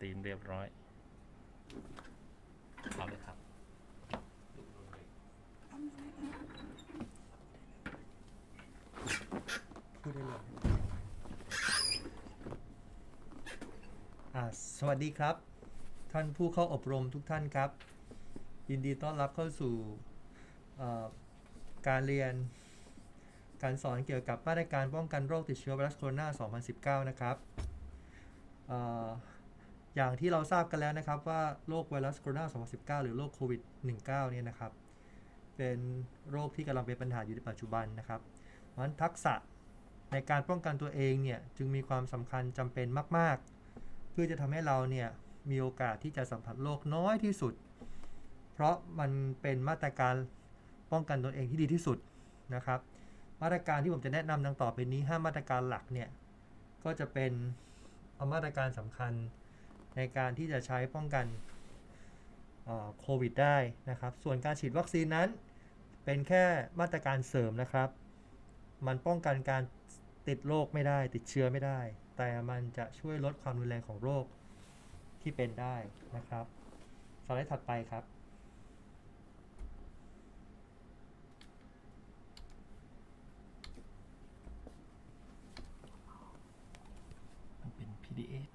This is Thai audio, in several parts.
ตีนเรียบร้อยเอาเลยครับ พูดได้เลยอ่าสวัสดีครับ ท่านผู้เข้าอบรมทุกท่านครับ ยินดีต้อนรับเข้าสู่เอ่อการเรียนการสอนเกี่ยวกับมาตรการป้องกันโรคติดเชื้อไวรัสโคโรนา 2019 นะครับเอ่อ อย่างที่เราทราบกันแล้วนะครับว่าโรคไวรัสโคโรนา2019 หรือโรคโควิด 19 เนี่ยนะครับ เป็นโรคที่กำลังเป็นปัญหาอยู่ในปัจจุบันนะครับ เพราะฉะนั้นทักษะในการป้องกันตัวเองเนี่ยจึงมีความสำคัญจำเป็นมาก ๆ เพื่อจะทำให้เราเนี่ยมีโอกาสที่จะสัมผัสโรคน้อยที่สุด เพราะมันเป็นมาตรการป้องกันตนเองที่ดีที่สุดนะครับ มาตรการที่ผมจะแนะนำดังต่อไปนี้ 5 มาตรการหลักเนี่ยก็จะเป็นเอามาตรการสำคัญ ในการที่จะใช้ป้องกันโควิดได้นะครับ ส่วนการฉีดวัคซีนนั้น เป็นแค่มาตรการเสริมนะครับ มันป้องกันการติดโรคไม่ได้ ติดเชื้อไม่ได้ แต่มันจะช่วยลดความรุนแรงของโรคที่เป็นได้นะครับสไลด์ถัดไปครับ มันเป็น PDF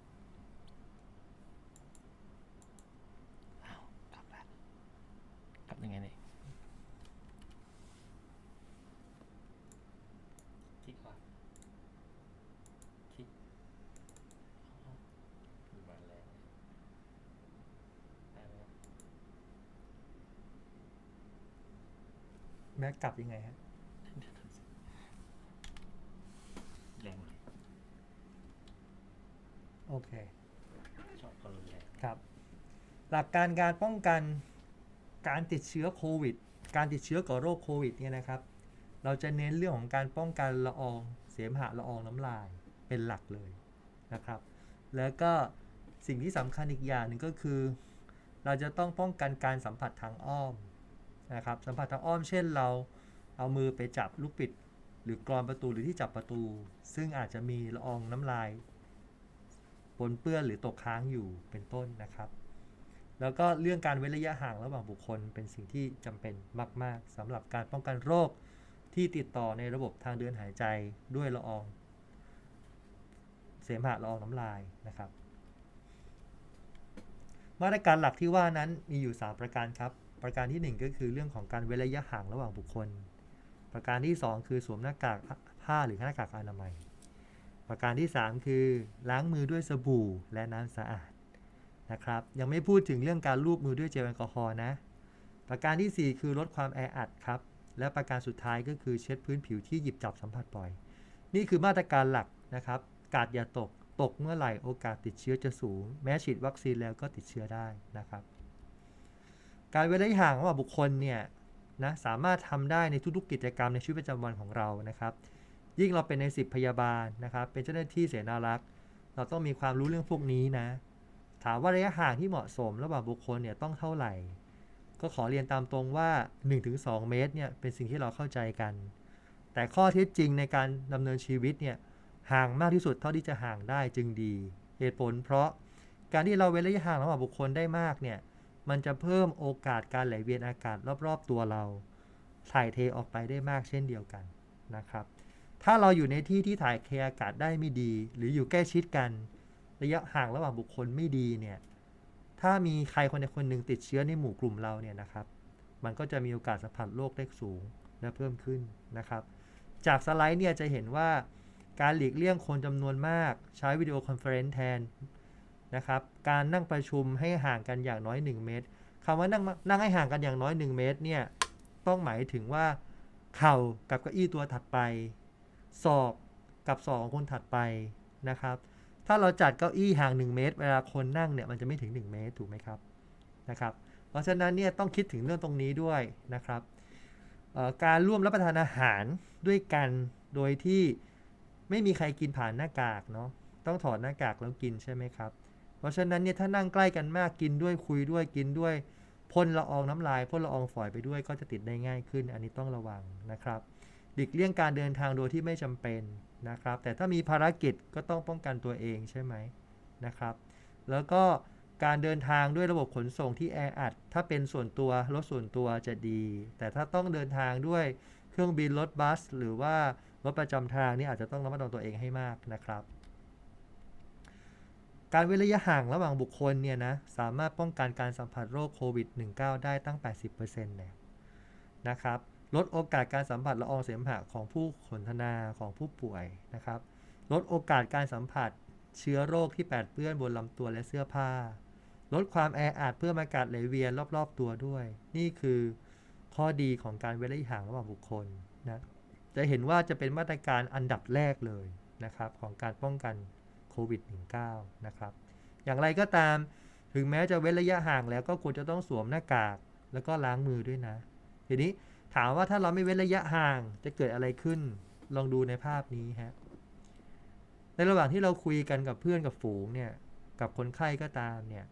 อ้าวกลับแล้วกลับยังไงเนี่ยคลิกก่อนคลิกอ้าวมาแล้วได้ไหม แม็กกลับยังไงฮะแรงเลยโอเค ชอบคนรุนแรงครับ หลักการการป้องกันการติดเชื้อโควิด การติดเชื้อกับโรคโควิดเนี่ยนะครับ เราจะเน้นเรื่องของการป้องกันละอองเสมหะละอองน้ำลายเป็นหลักเลยนะครับ แล้วก็สิ่งที่สำคัญอีกอย่างหนึ่งก็คือ เราจะต้องป้องกันการสัมผัสทางอ้อม นะครับสัมผัสทางอ้อมเช่นเราเอามือไปจับลูกปิด หรือกรอนประตูหรือที่จับประตู ซึ่งอาจจะมีละอองน้ำลายปนเปื้อนหรือตกค้างอยู่เป็นต้นนะครับ แล้วก็เรื่องการเว้นระยะห่างระหว่างบุคคลเป็นสิ่งที่จำเป็นมาก ๆสำหรับการป้องกันโรคที่ติดต่อในระบบทางเดินหายใจด้วยละออง เสมหะละอองน้ำลายนะครับ มาตรการหลักที่ว่านั้นมีอยู่ 3 ประการครับ ประการทีหนึ่1 ก็คือเรื่องของการเว้นระยะห่างระหว่างบุคคล ประการที่ 2 คือสวมหน้ากากผ้าหรือหน้ากากอนามัย ประการที่ 3 คือล้างมือด้วยสบู่และน้ำสะอาดนะครับ ยังไม่พูดถึงเรื่องการลูบมือด้วยเจลแอลกอฮอล์นะ ประการทีสี่ 4 คือลดความแออัดครับ และประการสุดท้ายก็คือเช็ดพื้นผิวที่หยิบจับสัมผัสบ่อย นี่คือมาตรการหลักนะครับ กาดอย่าตก ตกเมื่อไหร่โอกาสติดเชื้อจะสูง แม้ฉีดวัคซีนแล้วก็ติดเชื้อได้นะครับ การเว้นระยะห่างระหว่างบุคคลเนี่ยนะสามารถทำได้ในทุกๆกิจกรรมในชีวิตประจำวันของเรานะครับ ยิ่งเราเป็นในสิบพยาบาลนะครับ เป็นเจ้าหน้าที่เสนารักษ์ เราต้องมีความรู้เรื่องพวกนี้นะ ถามว่าระยะห่างที่เหมาะสมระหว่างบุคคลเนี่ยต้องเท่าไหร่ ก็ขอเรียนตามตรงว่า 1-2 เมตรเนี่ยเป็นสิ่งที่เราเข้าใจกัน แต่ข้อเท็จจริงในการดำเนินชีวิตเนี่ยห่างมากที่สุดเท่าที่จะห่างได้จึงดี เหตุผล เพราะการที่เราเว้นระยะห่างระหว่างบุคคลได้มากเนี่ย มันจะเพิ่มโอกาสการไหลเวียนอากาศรอบๆตัวเราถ่ายเทออกไปได้มากเช่นเดียวกันนะครับ ถ้าเราอยู่ในที่ที่ถ่ายเทอากาศได้ไม่ดี หรืออยู่ใกล้ชิดกัน ระยะห่างระหว่างบุคคลไม่ดีเนี่ย ถ้ามีใครคนใดคนหนึ่งติดเชื้อในหมู่กลุ่มเราเนี่ยนะครับ มันก็จะมีโอกาสสัมผัสโรคได้สูงและเพิ่มขึ้นนะครับ จากสไลด์เนี่ยจะเห็นว่าการหลีกเลี่ยงคนจำนวนมาก ใช้วิดีโอคอนเฟอเรนซ์แทน นะครับ การนั่งประชุมให้ห่างกันอย่างน้อย 1 เมตรคำว่านั่งนั่งให้ห่างกันอย่างน้อย 1 เมตรเนี่ยต้องหมายถึงว่า เข่ากับเก้าอี้ตัวถัดไป ศอกกับศอกของคนถัดไปนะครับ ถ้าเราจัดเก้าอี้ห่าง 1 เมตร เวลาคนนั่งเนี่ยมันจะไม่ถึง 1 เมตรถูกไหมครับนะครับ เพราะฉะนั้นเนี่ยต้องคิดถึงเรื่องตรงนี้ด้วยนะครับการร่วมรับประทานอาหารด้วยกันโดยที่ไม่มีใครกินผ่านหน้ากากเนาะต้องถอดหน้ากากแล้วกินใช่ไหมครับ เพราะฉะนั้นเนี่ยถ้านั่งใกล้กันมากกินด้วยคุยด้วยกินด้วยพ่นละอองน้ำลายพ่นละอองฝอยไปด้วยก็จะติดได้ง่ายขึ้น อันนี้ต้องระวังนะครับหลีกเลี่ยงการเดินทางโดยที่ไม่จำเป็นนะครับ แต่ถ้ามีภารกิจก็ต้องป้องกันตัวเองใช่ไหมนะครับ แล้วก็การเดินทางด้วยระบบขนส่งที่แออัด ถ้าเป็นส่วนตัวรถส่วนตัวจะดี แต่ถ้าต้องเดินทางด้วยเครื่องบินรถบัส หรือว่ารถประจำทางนี่อาจจะต้องระมัดระวังตัวเองให้มากนะครับ การเว้นระยะห่างระหว่างบุคคลเนี่ยนะสามารถป้องกันการสัมผัสโรคโควิด -19 ได้ตั้ง 80%เนี่ยนะครับลดโอกาสการสัมผัสละอองเสมหะของผู้สนทนาของผู้ป่วยนะครับ ลดโอกาสการสัมผัสเชื้อโรคที่แปดเปื้อนบนลำตัวและเสื้อผ้า ลดความแออัดเพื่ออากาศไหลเวียนรอบๆตัวด้วย นี่คือข้อดีของการเว้นระยะห่างระหว่างบุคคลนะจะเห็นว่าจะเป็นมาตรการอันดับแรกเลยนะครับของการป้องกัน โควิด -19 นะครับ อย่างไรก็ตามถึงแม้จะเว้นระยะห่างแล้วก็ควรจะต้องสวมหน้ากากแล้วก็ล้างมือด้วยนะ ทีนี้ถามว่าถ้าเราไม่เว้นระยะห่างจะเกิดอะไรขึ้น ลองดูในภาพนี้ฮะ ในระหว่างที่เราคุยกันกับเพื่อนกับฝูงเนี่ย กับคนไข้ก็ตามเนี่ย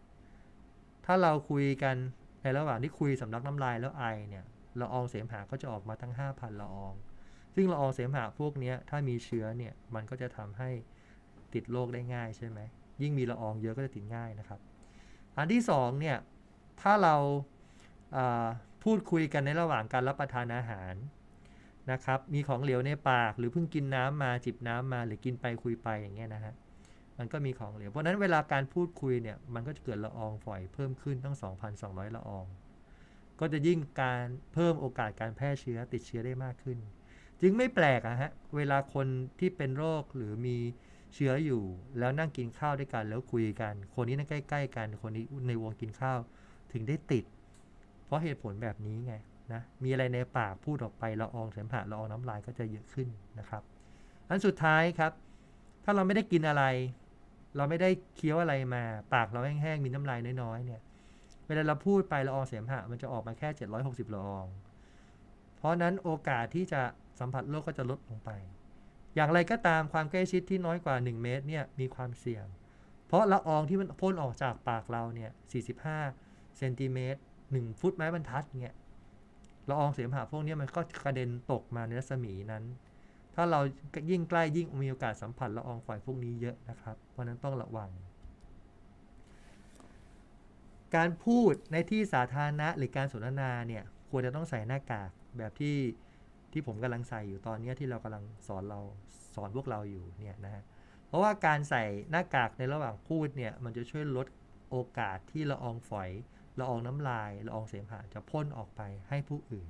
ถ้าเราคุยกันในระหว่างที่คุยสำลักน้ำลายแล้วไอเนี่ยละอองเสมหะก็จะออกมาทั้ง 5,000ละออง ซึ่งละอองเสมหะพวกนี้ถ้ามีเชื้อเนี่ย มันก็จะทำให้ ติดโรคได้ง่ายใช่ไหมยิ่งมีละอองเยอะก็จะติดง่ายนะครับ อันที่สองเนี่ยถ้าเราาพูดคุยกันในระหว่างการรับประทานอาหารนะครับ มีของเหลวในปาก หรือเพิ่งกินน้ำมาจิบน้ำมาหรือกินไปคุยไปอย่างเงี้ยนะฮะมันก็มีของเหลวเพราะฉะนั้นเวลาการพูดคุยเนี่ยมันก็จะเกิดละอองฝอยเพิ่มขึ้นตั้ง 2,200 ละออง ก็จะยิ่งการเพิ่มโอกาสการแพร่เชื้อติดเชื้อได้มากขึ้น จึงไม่แปลกอะฮะเวลาคนที่เป็นโรคหรือมี เชื้ออยู่ แล้วนั่งกินข้าวด้วยกันแล้วคุยกัน คนนี้นั่งใกล้ ๆ กัน คนนี้ในวงกินข้าวถึงได้ติด เพราะเหตุผลแบบนี้ไงนะมีอะไรในปากพูดออกไปละอองเสมหะละอองน้ำลายก็จะเยอะขึ้นนะครับอันสุดท้ายครับ ถ้าเราไม่ได้กินอะไร เราไม่ได้เคี้ยวอะไรมา ปากเราแห้งๆมีน้ำลายน้อยๆเนี่ยเวลาเราพูดไปละอองเสมหะมันจะออกมาแค่ 760ละออง เพราะนั้นโอกาสที่จะสัมผัสโรคก็จะลดลงไป อย่างไรก็ตามความใกล้ชิดที่น้อยกว่า 1 เมตรเนี่ยมีความเสี่ยง เพราะละอองที่มันพ่นออกจากปากเราเนี่ย 45 เซนติเมตร 1 ฟุตไม้บรรทัดเนี่ยละอองเสมหะพวกนี้มันก็กระเด็นตกมาในรัศมีนั้น ถ้าเรายิ่งใกล้ยิ่งมีโอกาสสัมผัสละอองฝอยพวกนี้เยอะนะครับ เพราะนั้นต้องระวัง การพูดในที่สาธารณะหรือการสนทนาเนี่ยควรจะต้องใส่หน้ากากแบบที่ ที่ผมกำลังใส่อยู่ตอนนี้ที่เรากำลังสอนเราสอนพวกเราอยู่เนี่ยนะฮะเพราะว่าการใส่หน้ากากในระหว่างพูดเนี่ยมันจะช่วยลดโอกาสที่ละอองฝอยละอองน้ำลายละอองเสมหะจะพ่นออกไปให้ผู้อื่น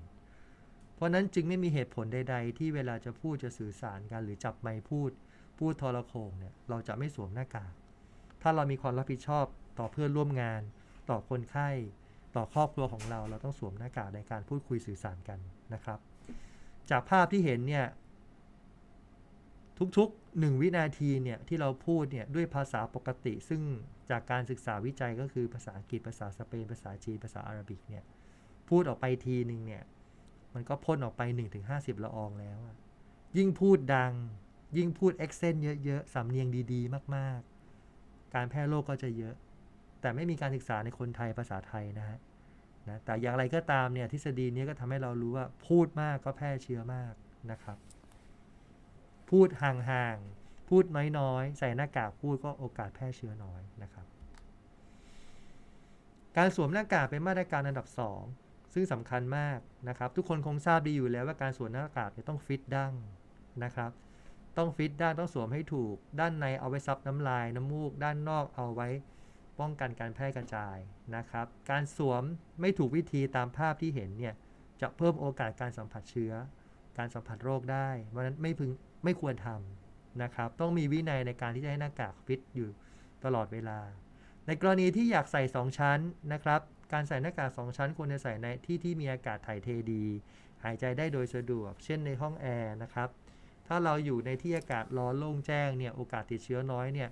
เพราะนั้นจึงไม่มีเหตุผลใด ๆ ที่เวลาจะพูดจะสื่อสารกันหรือจับไมค์พูด พูดทรโขงเนี่ยเราจะไม่สวมหน้ากาก ถ้าเรามีความรับผิดชอบต่อเพื่อนร่วมงาน ต่อคนไข้ ต่อครอบครัวของเรา เราต้องสวมหน้ากากในการพูดคุยสื่อสารกันนะครับ จากภาพที่เห็นเนี่ยทุกๆ 1 วินาทีเนี่ยที่เราพูดเนี่ยด้วยภาษาปกติ ซึ่งจากการศึกษาวิจัยก็คือภาษาอังกฤษภาษาสเปน ภาษาจีนภาษาอาหรับิกเนี่ยพูดออกไปทีหนึ่งเนี่ยมันก็พ่นออกไป 1-50 ละอองแล้ว ยิ่งพูดดัง ยิ่งพูดเอ็กเซนเยอะๆ สำเนียงดีๆ มากๆ การแพร่โรคก็จะเยอะ แต่ไม่มีการศึกษาในคนไทยภาษาไทยนะฮะ นะแต่อย่างไรก็ตามเนี่ยทฤษฎีนี้ก็ทำให้เรารู้ว่าพูดมากก็แพร่เชื้อมากนะครับ พูดห่างๆ พูดน้อยๆ ใส่หน้ากากพูดก็โอกาสแพร่เชื้อน้อยนะครับ การสวมหน้ากากเป็นมาตรการอันดับ 2 ซึ่งสำคัญมากนะครับ ทุกคนคงทราบดีอยู่แล้วว่าการสวมหน้ากากเนี่ยต้องฟิตดั้งนะครับต้องฟิตด้านต้องสวมให้ถูก ด้านในเอาไว้ซับน้ำลายน้ำมูก ด้านนอกเอาไว้ ป้องกันการแพร่กระจายนะครับ การสวมไม่ถูกวิธีตามภาพที่เห็นเนี่ยจะเพิ่มโอกาสการสัมผัสเชื้อ การสัมผัสโรคได้ เพราะนั้นไม่พึงไม่ควรทำนะครับ ต้องมีวินัยในการที่จะให้หน้ากากฟิตอยู่ตลอดเวลา ในกรณีที่อยากใส่ 2 ชั้นนะครับ การใส่หน้ากาก 2 ชั้นควรจะใส่ในที่ที่มีอากาศถ่ายเทดี หายใจได้โดยสะดวก เช่นในห้องแอร์นะครับ ถ้าเราอยู่ในที่อากาศร้อนโล่งแจ้งเนี่ยโอกาสติดเชื้อน้อยเนี่ย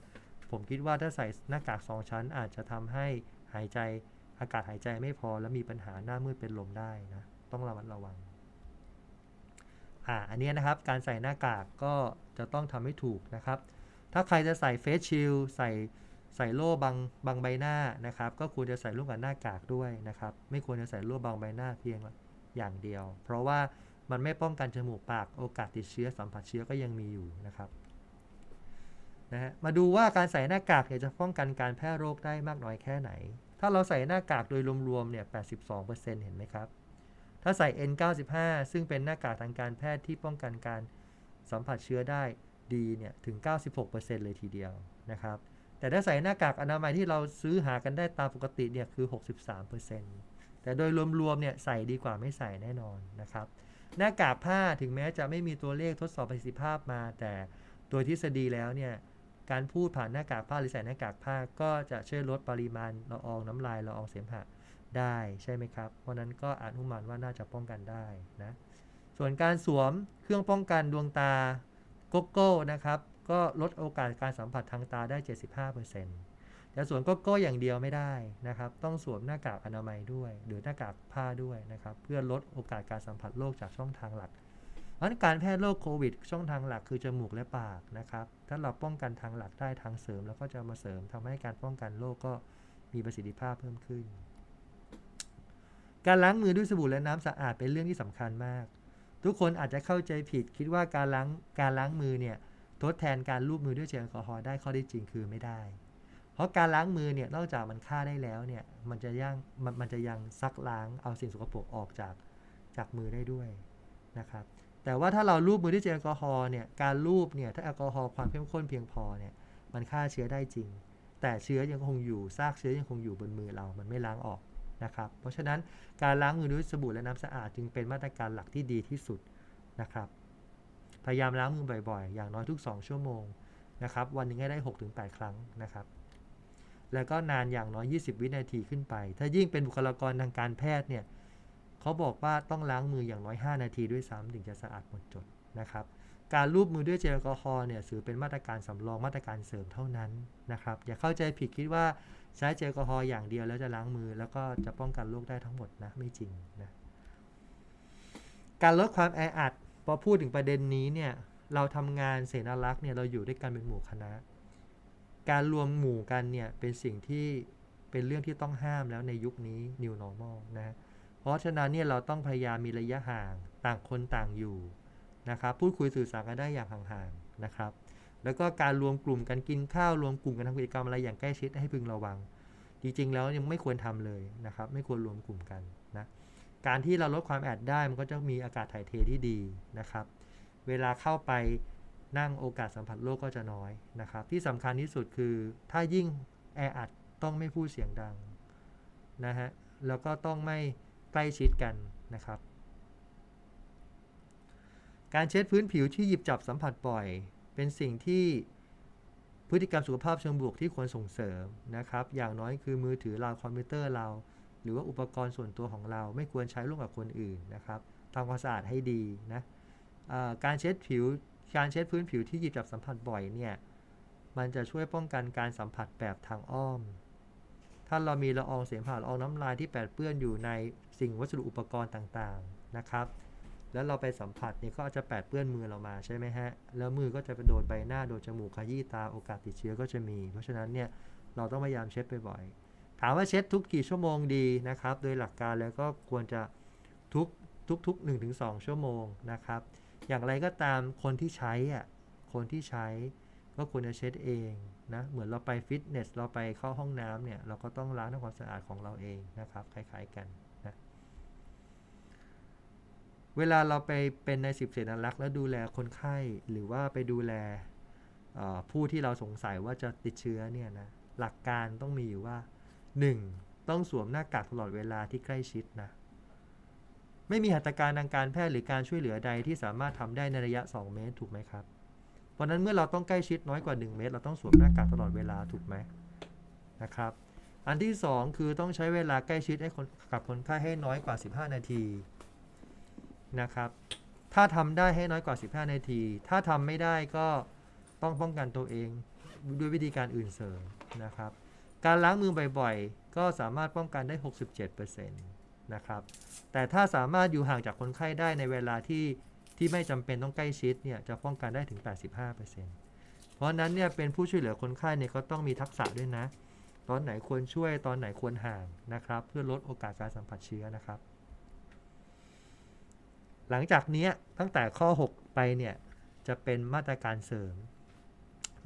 ผมคิดว่าถ้าใส่หน้ากาก2ชั้น อาจจะทำให้หายใจอากาศหายใจไม่พอและมีปัญหาหน้ามืดเป็นลมได้นะ ต้องระมัดระวังอ่าอันนี้นะครับการใส่หน้ากากก็จะต้องทำให้ถูกนะครับ ถ้าใครจะใส่เฟสชิลใส่ใส่โล่บังบังใบหน้านะครับ ก็ควรจะใส่ร่วมกับหน้ากากด้วยนะครับ ไม่ควรจะใส่โล่บังใบหน้าเพียงอย่างเดียว เพราะว่ามันไม่ป้องกันจมูกปากโอกาสติดเชื้อสัมผัสเชื้อก็ยังมีอยู่นะครับ นะฮะมาดูว่าการใส่หน้ากากเนี่ยจะป้องกันการแพร่โรคได้มากน้อยแค่ไหน ถ้าเราใส่หน้ากากโดยรวมๆเนี่ย 82%เห็นไหมครับ ถ้าใส่ N95 ซึ่งเป็นหน้ากากทางการแพทย์ที่ป้องกันการสัมผัสเชื้อได้ดีเนี่ยถึง 96%เลยทีเดียวนะครับ แต่ถ้าใส่หน้ากากอนามัยที่เราซื้อหากันได้ตามปกติเนี่ยคือ 63%แต่โดยรวมๆเนี่ยใส่ดีกว่าไม่ใส่แน่นอนนะครับ หน้ากากผ้าถึงแม้จะไม่มีตัวเลขทดสอบประสิทธิภาพมา แต่โดยทฤษฎีแล้วเนี่ย การพูดผ่านหน้ากากผ้าหรือใส่หน้ากากผ้าก็จะช่วยลดปริมาณละอองน้ำลายละอองเสมหะได้ใช่ไหมครับ เพราะนั้นก็อนุมานว่าน่าจะป้องกันได้นะ ส่วนการสวมเครื่องป้องกันดวงตาโกโก้นะครับ ก็ลดโอกาสการสัมผัสทางตาได้ 75%แต่ส่วนโกโก้อย่างเดียวไม่ได้นะครับ ต้องสวมหน้ากากอนามัยด้วย หรือหน้ากากผ้าด้วยนะครับ เพื่อลดโอกาสการสัมผัสโรคจากช่องทางหลัก เพราะฉะนั้นการแพร่โรคโควิด ช่องทางหลักคือจมูกและปากนะครับ ถ้าเราป้องกันทางหลักได้ทางเสริม แล้วก็จะมาเสริมทำให้การป้องกันโรคก็มีประสิทธิภาพเพิ่มขึ้น การล้างมือด้วยสบู่และน้ำสะอาดเป็นเรื่องที่สำคัญมาก ทุกคนอาจจะเข้าใจผิดคิดว่าการล้างการล้างมือเนี่ยทดแทนการลูบมือด้วยเจลแอลกอฮอล์ได้ข้อได้จริงคือไม่ได้ เพราะการล้างมือเนี่ยนอกจากมันฆ่าได้แล้วเนี่ยมันจะยังมันมันจะยังซักล้างเอาสิ่งสกปรกออกจากจากมือได้ด้วยนะครับ แต่ว่าถ้าเราลูบมือด้วยเจลแอลกอฮอล์เนี่ยการลูบเนี่ยถ้าแอลกอฮอล์ความเข้มข้นเพียงพอเนี่ยมันฆ่าเชื้อได้จริง แต่เชื้อยังคงอยู่ซากเชื้อยังคงอยู่บนมือเรามันไม่ล้างออกนะครับเพราะฉะนั้นการล้างมือด้วยสบู่และน้ำสะอาดจึงเป็นมาตรการหลักที่ดีที่สุดนะครับพยายามล้างมือบ่อยๆ อย่างน้อยทุก 2 ชั่วโมงนะครับวันหนึงให้ได้ 6-8 ครั้งนะครับแล้วก็นานอย่างน้อย 20 วินาทีขึ้นไป ถ้ายิ่งเป็นบุคลากรทางการแพทย์เนี่ย เขาบอกว่าต้องล้างมืออย่างน้อย 5 นาทีด้วยซ้ำถึงจะสะอาดหมดจดนะครับ การลูบมือด้วยเจลแอลกอฮอล์เนี่ยถือเป็นมาตรการสำรองมาตรการเสริมเท่านั้นนะครับ อย่าเข้าใจผิดคิดว่าใช้เจลแอลกอฮอล์อย่างเดียวแล้วจะล้างมือ แล้วก็จะป้องกันโรคได้ทั้งหมดนะไม่จริงนะการลดความแออัดพอพูดถึงประเด็นนี้เนี่ยเราทำงานเสนารักษ์เนี่ยเราอยู่ด้วยกันเป็นหมู่คณะ การรวมหมู่กันเนี่ยเป็นสิ่งที่เป็นเรื่องที่ต้องห้ามแล้วในยุคนี้ new normal นะ ราะฉะนั้นเนี่ยเราต้องพยายามมีระยะห่างต่างคนต่างอยู่นะครับพูดคุยสื่อสารกันได้อย่างห่างๆนะครับ แล้วก็การรวมกลุ่มกันกินข้าวรวมกลุ่มกันทำกิจกรรมอะไรอย่างใกล้ชิดให้พึงระวัง จริงๆแล้วยังไม่ควรทำเลยนะครับ ไม่ควรรวมกลุ่มกันนะการที่เราลดความแอดได้มันก็จะมีอากาศถ่ายเทที่ดีนะครับ เวลาเข้าไปนั่งโอกาสสัมผัสโรคก็จะน้อยนะครับ ที่สำคัญที่สุดคือถ้ายิ่งแออัดต้องไม่พูดเสียงดังนะฮะแล้วก็ต้องไม่ ใกล้ชิดกันนะครับ การเช็ดพื้นผิวที่หยิบจับสัมผัสบ่อย เป็นสิ่งที่พฤติกรรมสุขภาพเชิงบวกที่ควรส่งเสริมนะครับ อย่างน้อยคือมือถือเราคอมพิวเตอร์เรา หรือว่าอุปกรณ์ส่วนตัวของเราไม่ควรใช้ร่วมกับคนอื่นนะครับทำความสะอาดให้ดีนะการเช็ดผิวการเช็ดพื้นผิวที่หยิบจับสัมผัสบ่อยเนี่ยมันจะช่วยป้องกันการสัมผัสแบบทางอ้อม ถ้าเรามีละอองเสมหะละอองน้ำลายที่แปดเปื้อนอยู่ในสิ่งวัสดุอุปกรณ์ต่างๆนะครับ แล้วเราไปสัมผัสเนี่ยก็อาจจะแปดเปื้อนมือเรามาใช่ไหมฮะ แล้วมือก็จะไปโดนใบหน้าโดนจมูกขยี้ตาโอกาสติดเชื้อก็จะมี เพราะฉะนั้นเนี่ยเราต้องพยายามเช็ดบ่อยๆถามว่าเช็ดทุกกี่ชั่วโมงดีนะครับ โดยหลักการแล้วก็ควรจะทุกทุกทุกหนึ่งถึงสองชั่วโมงนะครับ อย่างไรก็ตามคนที่ใช้อะคนที่ใช้ก็ควรจะเช็ดเอง นะเหมือนเราไปฟิตเนสเราไปเข้าห้องน้ำเนี่ยเราก็ต้องล้างทำความสะอาดของเราเองนะครับคล้ายๆกันนะเวลาเราไปเป็นในสิบเสนารักษ์แล้วดูแลคนไข้หรือว่าไปดูแลผู้ที่เราสงสัยว่าจะติดเชื้อเนี่ยนะหลักการต้องมีอยู่ว่า 1. ต้องสวมหน้ากากตลอดเวลาที่ใกล้ชิดนะไม่มีหัตถการทางการแพทย์หรือการช่วยเหลือใดที่สามารถทำได้ในระยะ 2 เมตรถูกไหมครับ เพราะนั้นเมื่อเราต้องใกล้ชิดน้อยกว่า 1 เมตร เราต้องสวมหน้ากากตลอดเวลาถูกไหมนะครับ อันที่ 2 คือต้องใช้เวลาใกล้ชิดให้คนกับคนไข้ให้น้อยกว่า 15 นาทีนะครับ ถ้าทำได้ให้น้อยกว่า 15 นาที ถ้าทำไม่ได้ก็ต้องป้องกันตัวเองด้วยวิธีการอื่นเสริมนะครับ การล้างมือบ่อยๆ ก็สามารถป้องกันได้ 67%นะครับ แต่ถ้าสามารถอยู่ห่างจากคนไข้ได้ในเวลาที่ ที่ไม่จำเป็นต้องใกล้ชิดเนี่ยจะป้องกันได้ถึง 85%เพราะนั้นเนี่ยเป็นผู้ช่วยเหลือคนไข้เนี่ยก็ต้องมีทักษะด้วยนะ ตอนไหนควรช่วยตอนไหนควรห่างนะครับ เพื่อลดโอกาสการสัมผัสเชื้อนะครับ หลังจากนี้ตั้งแต่ข้อ 6 ไปเนี่ยจะเป็นมาตรการเสริม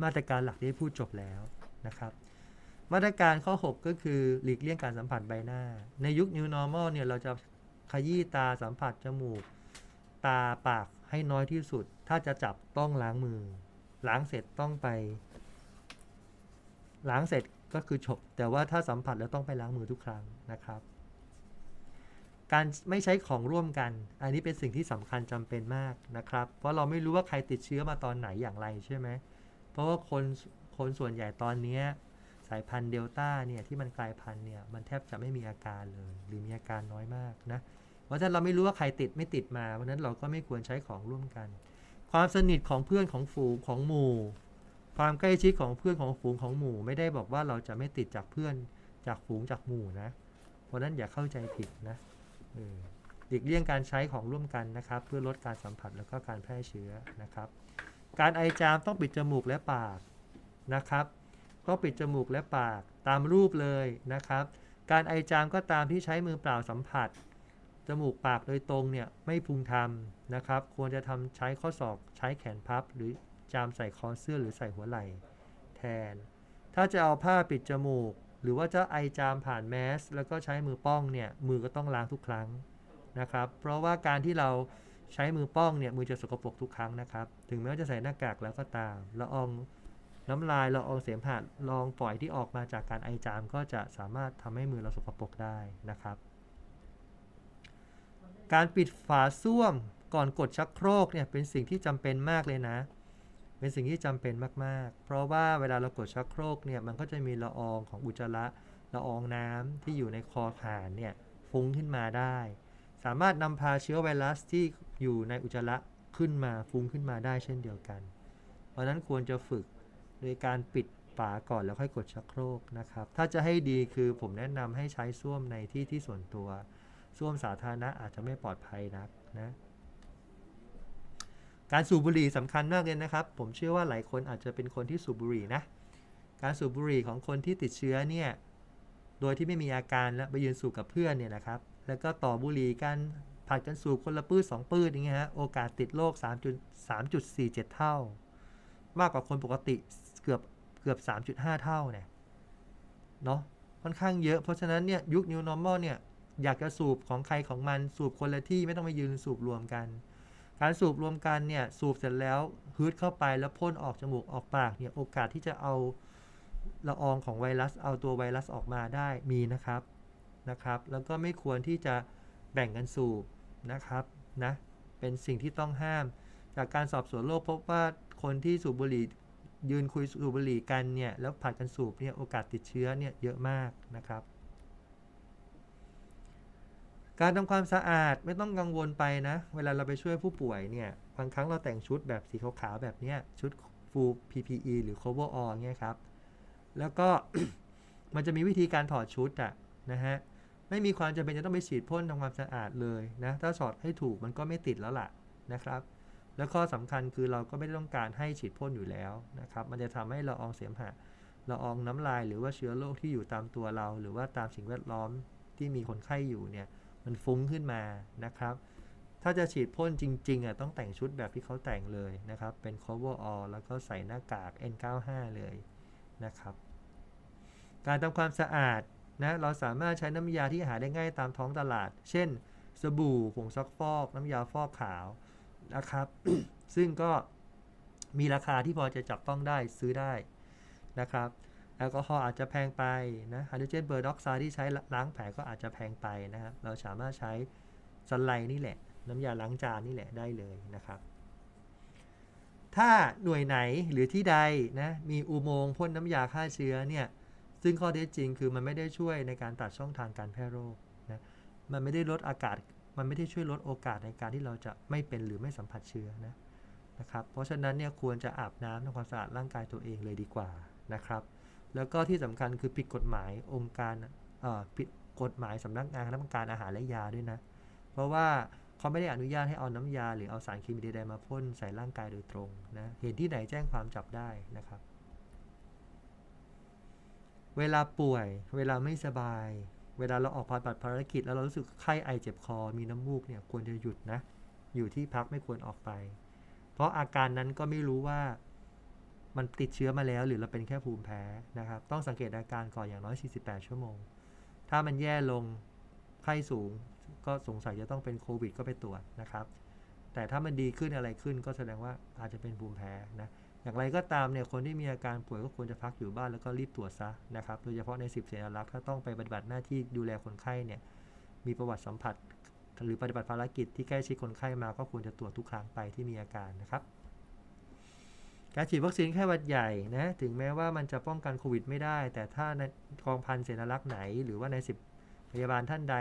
มาตรการหลักที่พูดจบแล้วนะครับมาตรการข้อ 6 ก็คือหลีกเลี่ยงการสัมผัสใบหน้า ในยุค New Normal เนี่ยเราจะขยี้ตาสัมผัสจมูก ตาปากให้น้อยที่สุด ถ้าจะจับต้องล้างมือ ล้างเสร็จต้องไป ล้างเสร็จก็คือฉบแต่ว่าถ้าสัมผัสแล้วต้องไปล้างมือทุกครั้งนะครับ การไม่ใช้ของร่วมกัน อันนี้เป็นสิ่งที่สำคัญจำเป็นมากนะครับ เพราะเราไม่รู้ว่าใครติดเชื้อมาตอนไหนอย่างไรใช่ไหมเพราะว่าคนคนส่วนใหญ่ตอนนี้สายพันธุ์เดลต้าเนี่ยที่มันกลายพันธุ์เนี่ยมันแทบจะไม่มีอาการเลย หรือมีอาการน้อยมากนะเราะฉะนั้นเราไม่รู้ว่าใครติดไม่ติดมาเพราะนั้นเราก็ไม่ควรใช้ของร่วมกัน ความสนิทของเพื่อนของฝูงของหมู่ ความใกล้ชิดของเพื่อนของฝูงของหมู่ ไม่ได้บอกว่าเราจะไม่ติดจากเพื่อนจากฝูงจากหมู่นะ เพราะนั้นอย่าเข้าใจผิดนะออหลีกเลี่ยงการใช้ของร่วมกันนะครับ เพื่อลดการสัมผัสแล้วก็การแพร่เชื้อนะครับ การไอจามต้องปิดจมูกและปากนะครับต้องปิดจมูกและปากตามรูปเลยนะครับ การไอจามก็ตามที่ใช้มือเปล่าสัมผัส จมูกปากโดยตรงเนี่ยไม่พึงทำนะครับ ควรจะทำใช้ข้อศอกใช้แขนพับ หรือจามใส่คอเสื้อหรือใส่หัวไหล่แทน ถ้าจะเอาผ้าปิดจมูก หรือว่าจะไอจามผ่านแมส แล้วก็ใช้มือป้องเนี่ยมือก็ต้องล้างทุกครั้งนะครับ เพราะว่าการที่เราใช้มือป้องเนี่ยมือจะสกปรกทุกครั้งนะครับ ถึงแม้ว่าจะใส่หน้ากากแล้วก็ตามละอองน้ำลายละอองเสมหะลองปล่อยที่ออกมาจากการไอจามก็จะสามารถทำให้มือเราสกปรกได้นะครับ การปิดฝาส้วมก่อนกดชักโครกเนี่ยเป็นสิ่งที่จำเป็นมากเลยนะ เป็นสิ่งที่จำเป็นมากๆ เพราะว่าเวลาเรากดชักโครกเนี่ยมันก็จะมีละอองของอุจจาระละอองน้ำที่อยู่ในคอหานเนี่ยฟุ้งขึ้นมาได้ สามารถนำพาเชื้อไวรัสที่อยู่ในอุจจาระขึ้นมาฟุ้งขึ้นมาได้เช่นเดียวกัน เพราะฉะนั้นควรจะฝึกโดยการปิดฝาก่อนแล้วค่อยกดชักโครกนะครับ ถ้าจะให้ดีคือผมแนะนำให้ใช้ส้วมในที่ที่ส่วนตัว ส้วมสาธารณะอาจจะไม่ปลอดภัยนักนะการสูบบุหรี่สำคัญมากเลยนะครับ ผมเชื่อว่าหลายคนอาจจะเป็นคนที่สูบบุหรี่นะ การสูบบุหรี่ของคนที่ติดเชื้อเนี่ย โดยที่ไม่มีอาการแล้วไปยืนสูบกับเพื่อนเนี่ยนะครับ แล้วก็ต่อบุหรี่กันผัดกันสูบคนละปื้ดสองปื้ดอย่างเงี้ยฮะ โอกาสติดโรค3.3.47 เท่า มากกว่าคนปกติเกือบเกือบ 3.5 เท่าเนี่ย เนาะค่อนข้างเยอะ เพราะฉะนั้นเนี่ยยุค New Normal เนี่ย อยากจะสูบของใครของมันสูบคนละที่ไม่ต้องไปยืนสูบรวมกัน การสูบรวมกันเนี่ยสูบเสร็จแล้วฮืดเข้าไปแล้วพ่นออกจมูกออกปากเนี่ยโอกาสที่จะเอาละอองของไวรัส เอาตัวไวรัสออกมาได้มีนะครับนะครับ แล้วก็ไม่ควรที่จะแบ่งกันสูบนะครับนะเป็นสิ่งที่ต้องห้าม จากการสอบสวนโรคพบว่าคนที่สูบบุหรี่ยืนคุยสูบบุหรี่กันเนี่ยแล้วผัดกันสูบเนี่ยโอกาสติดเชื้อเนี่ยเยอะมากนะครับ การทำความสะอาดไม่ต้องกังวลไปนะ เวลาเราไปช่วยผู้ป่วยเนี่ย บางครั้งเราแต่งชุดแบบสีขาวๆแบบเนี้ย ชุด full PPE หรือ cover all เงี้ยครับ แล้วก็มันจะมีวิธีการถอดชุดอะนะฮะ ไม่มีความจำเป็นจะต้องไปฉีดพ่นทำความสะอาดเลยนะ ถ้าสอดให้ถูกมันก็ไม่ติดแล้วล่ะนะครับ แล้วข้อสำคัญคือเราก็ไม่ได้ต้องการให้ฉีดพ่นอยู่แล้วนะครับ มันจะทำให้ละอองเสมหะละอองน้ำลายหรือว่าเชื้อโรคที่อยู่ตามตัวเรา หรือว่าตามสิ่งแวดล้อมที่มีคนไข้อยู่เนี่ย มันฟุ้งขึ้นมานะครับ ถ้าจะฉีดพ่นจริงๆอะต้องแต่งชุดแบบที่เขาแต่งเลยนะครับ เป็น cover all แล้วก็ใส่หน้ากาก N95 เลยนะครับ การทำความสะอาดนะเราสามารถใช้น้ำยาที่หาได้ง่ายตามท้องตลาด เช่น สบู่ผงซักฟอก น้ำยาฟอกขาวนะครับ ซึ่งก็มีราคาที่พอจะจับต้องได้ซื้อได้นะครับ แอลกอฮอล์อาจจะแพงไปนะไฮโดรเจนเบอร์ด็อกไซด์ที่ใช้ล้างแผลก็อาจจะแพงไปนะครับ เราสามารถใช้สไลด์นี่แหละ น้ำยาล้างจานนี่แหละได้เลยนะครับ ถ้าหน่วยไหนหรือที่ใดนะมีอุโมงค์พ่นน้ำยาฆ่าเชื้อเนี่ยซึ่งข้อเท็จจริงคือมันไม่ได้ช่วยในการตัดช่องทางการแพร่โรคนะมันไม่ได้ลดอากาศ มันไม่ได้ช่วยลดโอกาสในการที่เราจะไม่เป็นหรือไม่สัมผัสเชื้อนะนะครับ เพราะฉะนั้นเนี่ยควรจะอาบน้ำทำความสะอาดร่างกายตัวเองเลยดีกว่านะครับ แล้วก็ที่สำคัญคือผิดกฎหมายองค์การผิดกฎหมายสำนักงานคณะกรรมการอาหารและยาด้วยนะ เพราะว่าเขาไม่ได้อนุญาตให้เอาน้ำยา หรือเอาสารเคมีใดๆมาพ่นใส่ร่างกายโดยตรงนะเห็นที่ไหนแจ้งความจับได้นะครับ เวลาป่วย เวลาไม่สบาย เวลาเราออกปฏิบัติภารกิจแล้วเรารู้สึกไข้ไอเจ็บคอมีน้ำมูกเนี่ยควรจะหยุดนะอยู่ที่พักไม่ควรออกไป เพราะอาการนั้นก็ไม่รู้ว่า มันติดเชื้อมาแล้ว หรือเราเป็นแค่ภูมิแพ้นะครับ ต้องสังเกตอาการก่อนอย่างน้อย 48 ชั่วโมง ถ้ามันแย่ลงไข้สูง ก็สงสัยจะต้องเป็นโควิด ก็ไปตรวจนะครับ แต่ถ้ามันดีขึ้นอะไรขึ้น ก็แสดงว่าอาจจะเป็นภูมิแพ้นะอย่างไรก็ตามเนี่ยคนที่มีอาการป่วยก็ควรจะพักอยู่บ้านแล้วก็รีบตรวจซะนะครับโดยเฉพาะใน 10สัญลักษ์ถ้าต้องไปปฏิบัติหน้าที่ดูแลคนไข้เนี่ยมีประวัติสัมผัส หรือปฏิบัติภารกิจที่ใกล้ชิดคนไข้มาก็ควรจะตรวจทุกครั้งไปที่มีอาการนะครับ การฉีดวัคซีนแค่หวัดใหญ่นะถึงแม้ว่ามันจะป้องกันโควิดไม่ได้ แต่ถ้าในกองพันเสนารักษ์ไหน หรือว่าใน10พยาบาลท่านใด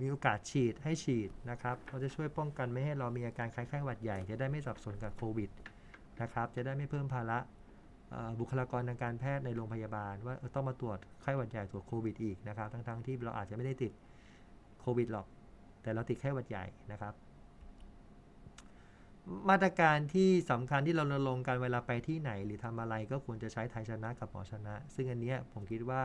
มีโอกาสฉีดให้ฉีดนะครับเราจะช่วยป้องกันไม่ให้เรามีอาการคล้ายๆหวัดใหญ่ จะได้ไม่สับสนกับโควิดนะครับจะได้ไม่เพิ่มภาระบุคลากรทางการแพทย์ในโรงพยาบาล ว่าต้องมาตรวจไข้หวัดใหญ่ตรวจโควิดอีกนะครับทั้งๆที่เราอาจจะไม่ได้ติดโควิดหรอก แต่เราติดแค่หวัดใหญ่นะครับ มาตรการที่สำคัญที่เรารณรงกันเวลาไปที่ไหน หรือทำอะไรก็ควรจะใช้ไทยชนะกับหมอชนะ ซึ่งอันนี้ผมคิดว่า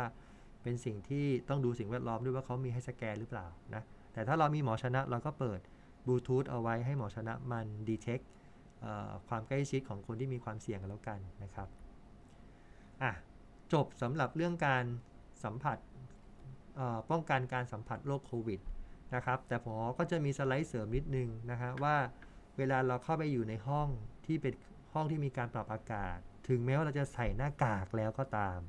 เป็นสิ่งที่ต้องดูสิ่งแวดล้อมด้วยว่าเขามีให้สแกนหรือเปล่านะแต่ถ้าเรามีหมอชนะเราก็เปิดบลูทูธเอาไว้ให้หมอชนะมันดีเทคความใกล้ชิดของคนที่มีความเสี่ยงกันแล้วกันนะครับอะจบสำหรับเรื่องการสัมผัสป้องกันการสัมผัสโรคโควิดนะครับแต่หมก็จะมีสไลด์เสริมนิดนึงนะฮะว่า เวลาเราเข้าไปอยู่ในห้องที่เป็นห้องที่มีการปรับอากาศ ถึงแม้ว่าเราจะใส่หน้ากากแล้วก็ตาม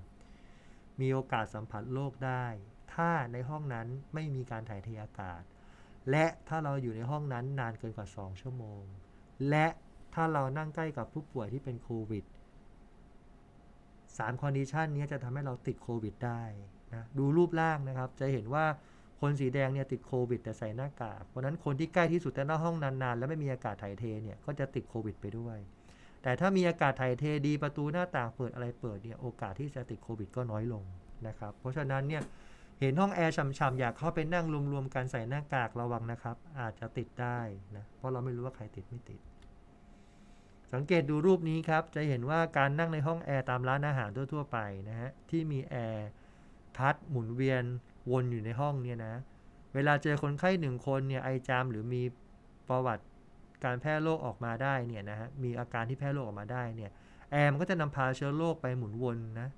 มีโอกาสสัมผัสโรคได้ ถ้าในห้องนั้นไม่มีการถ่ายเทอากาศ และถ้าเราอยู่ในห้องนั้นนานเกินกว่า 2 ชั่วโมง และถ้าเรานั่งใกล้กับผู้ป่วยที่เป็นโควิด3คอนดิชันนี้จะทำให้เราติดโควิดได้นะดูรูปร่างนะครับ จะเห็นว่า คนสีแดงเนี่ยติดโควิดแต่ใส่หน้ากากเพราะนั้นคนที่ใกล้ที่สุดแต่หน้าห้องนานๆ แล้วไม่มีอากาศถ่ายเทเนี่ยก็จะติดโควิดไปด้วย แต่ถ้ามีอากาศถ่ายเทดีประตูหน้าต่างเปิดอะไรเปิดเนี่ยโอกาสที่จะติดโควิดก็น้อยลงนะครับเพราะฉะนั้นเนี่ยเห็นห้องแอร์ฉ่ำๆอยากเข้าไปนั่งรวมๆกันใส่หน้ากากระวังนะครับ อาจจะติดได้นะเพราะเราไม่รู้ว่าใครติดไม่ติด สังเกตดูรูปนี้ครับ จะเห็นว่าการนั่งในห้องแอร์ตามร้านอาหารทั่วๆไปนะฮะที่มีแอร์พัดหมุนเวียน วนอยู่ในห้องเนี่ยนะ เวลาเจอคนไข้หนึ่งคนเนี่ยไอจามหรือมีประวัติการแพร่โรคออกมาได้เนี่ยนะฮะมีอาการที่แพร่โรคออกมาได้เนี่ยแอมก็จะนำพาเชื้อโรคไปหมุนวนนะ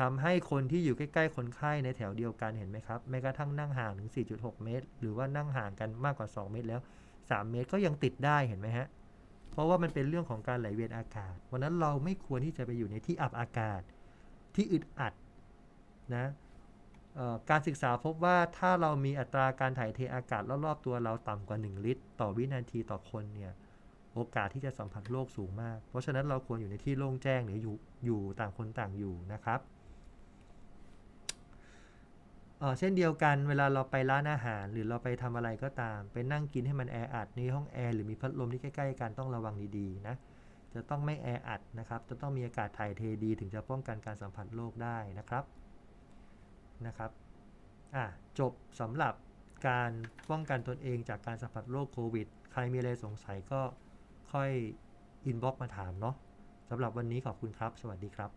ทำให้คนที่อยู่ใกล้ๆ คนไข้ในแถวเดียวกันเห็นไหมครับแม้กระทั่งนั่งห่างถึง 4.6 เมตร หรือว่านั่งห่างกันมากกว่า 2 เมตรแล้ว 3 เมตรก็ยังติดได้เห็นไหมฮะเพราะว่ามันเป็นเรื่องของการไหลเวียนอากาศวันนั้นเราไม่ควรที่จะไปอยู่ในที่อับอากาศที่อึดอัดนะ การศึกษาพบว่าถ้าเรามีอัตราการถ่ายเทอากาศรอบๆตัวเราต่ำกว่า 1 ลิตร ต่อวินาทีต่อคนเนี่ยโอกาสที่จะสัมผัสโรคสูงมาก เพราะฉะนั้นเราควรอยู่ในที่โล่งแจ้งหรืออยู่อยู่ต่างคนต่างอยู่นะครับเอ่อเช่นเดียวกันเวลาเราไปร้านอาหาร หรือเราไปทำอะไรก็ตาม ไปนั่งกินให้มันแออัดในห้องแอร์หรือมีพัดลมที่ใกล้ๆกันต้องระวังดีๆนะจะต้องไม่แออัดนะครับ จะต้องมีอากาศถ่ายเทดี ถึงจะป้องกันการสัมผัสโรคได้นะครับ นะครับอะจบสำหรับการป้องกันตนเองจากการสัมผัสโรคโควิด ใครมีอะไรสงสัยก็ค่อยอินบ็อกมาถามเนาะสำหรับวันนี้ขอบคุณครับ สวัสดีครับ